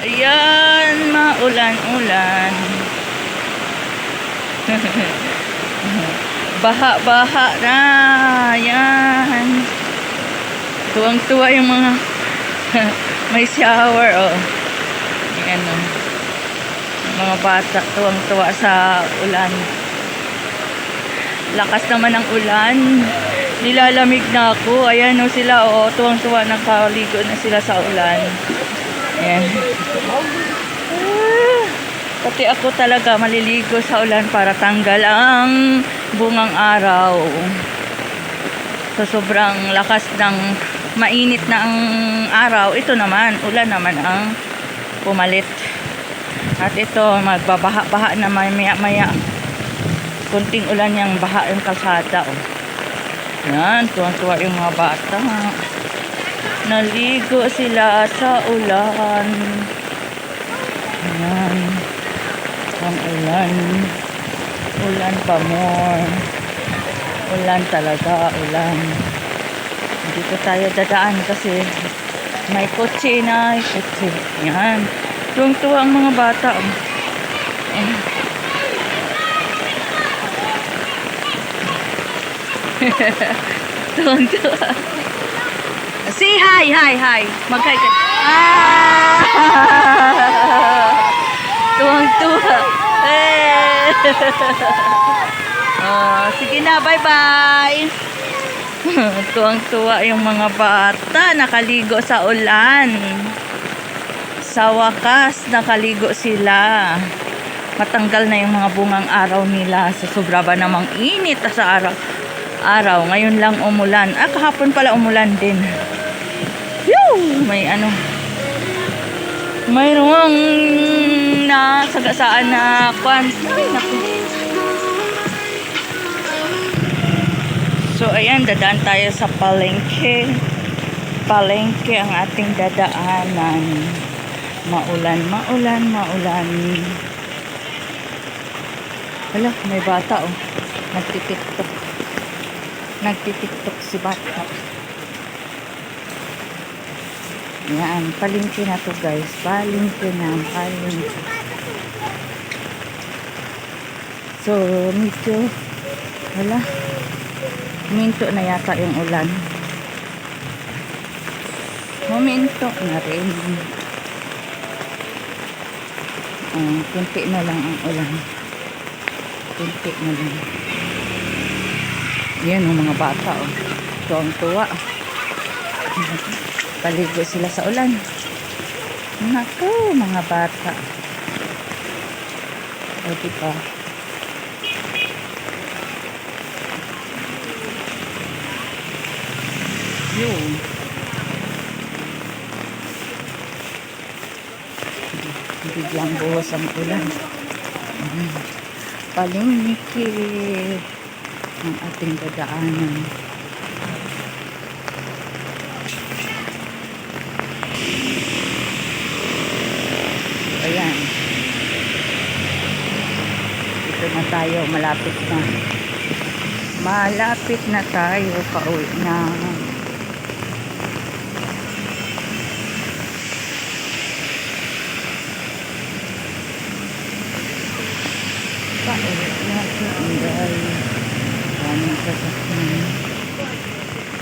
Ayan, maulan-ulan. Baha-baha na. Ayan. Tuwang-tuwa yung mga may shower, oh. Ayan, oh. Mga bata, tuwang-tuwa sa ulan. Lakas naman ng ulan. Nilalamig na ako. Ayan, oh, sila, oh. Tuwang-tuwa, nakaligo na sila sa ulan. Ayan. Pati ako talaga maliligo sa ulan para tanggal ang bungang araw. So sobrang lakas ng mainit na ang araw, ito naman, ulan naman ang pumalit. At ito, magbabaha-baha na maya-maya. Kunting ulan yung baha yung kalsada. Oh. Yan, tuwan-tuwa yung mga bata. Naligo sila sa ulan. Ayan. Ang ulan. Ulan pa more. Ulan talaga, ulan. Dito tayo dadaan kasi may kotse na, may kotse. Yan. Tuwang-tuwa ang mga bata. Ayan. Tuwang-tuwa. Say hi, hi, hi. Mag-hi ka. Ah! Tuwang-tuwa. Eh. oh, sige na, bye-bye. Tuwang-tuwa yung mga bata. Nakaligo sa ulan. Sa wakas, nakaligo sila. Matanggal na yung mga bungang araw nila. Sa sobra ba namang init sa araw. Araw, ngayon lang umulan. Ah, kahapon pala umulan din. May ano. Mayroong na sagasaan na kwan. Naku. So, ayan, dadaan tayo sa palengke. Palengke ang ating dadaanan. Maulan, maulan, maulan. Hala, may bata oh. Nagtitiktok. Nagtitiktok si bata. Yan, palengke na to guys. Palengke na, palengke. So, medyo, wala, minto na yata yung ulan. Huminto na rin. Uh, kunti na lang ang ulan. Kunti na lang. Yan ang mga bata, oh. Tuwang-tuwa. Paligo sila sa ulan. Naku, mga bata. O, diba? Yun. Biglang buhos ang ulan. Ayan. Palingki ang ating dadaanan. Ayan. Dito na tayo. Malapit na. Malapit na tayo. Na. Pauwi na si Inday. Daming sasakyan.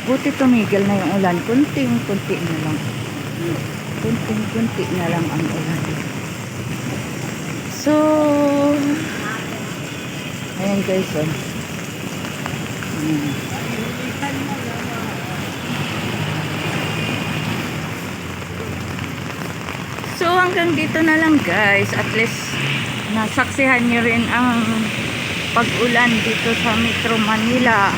Buti tumigil na yung ulan. Kunting-kunti na lang. Kunting-kunti na lang ang ulan. So, ayan guys, oh. So, hanggang dito na lang guys. At least, nasaksihan nyo rin ang pag-ulan dito sa Metro Manila.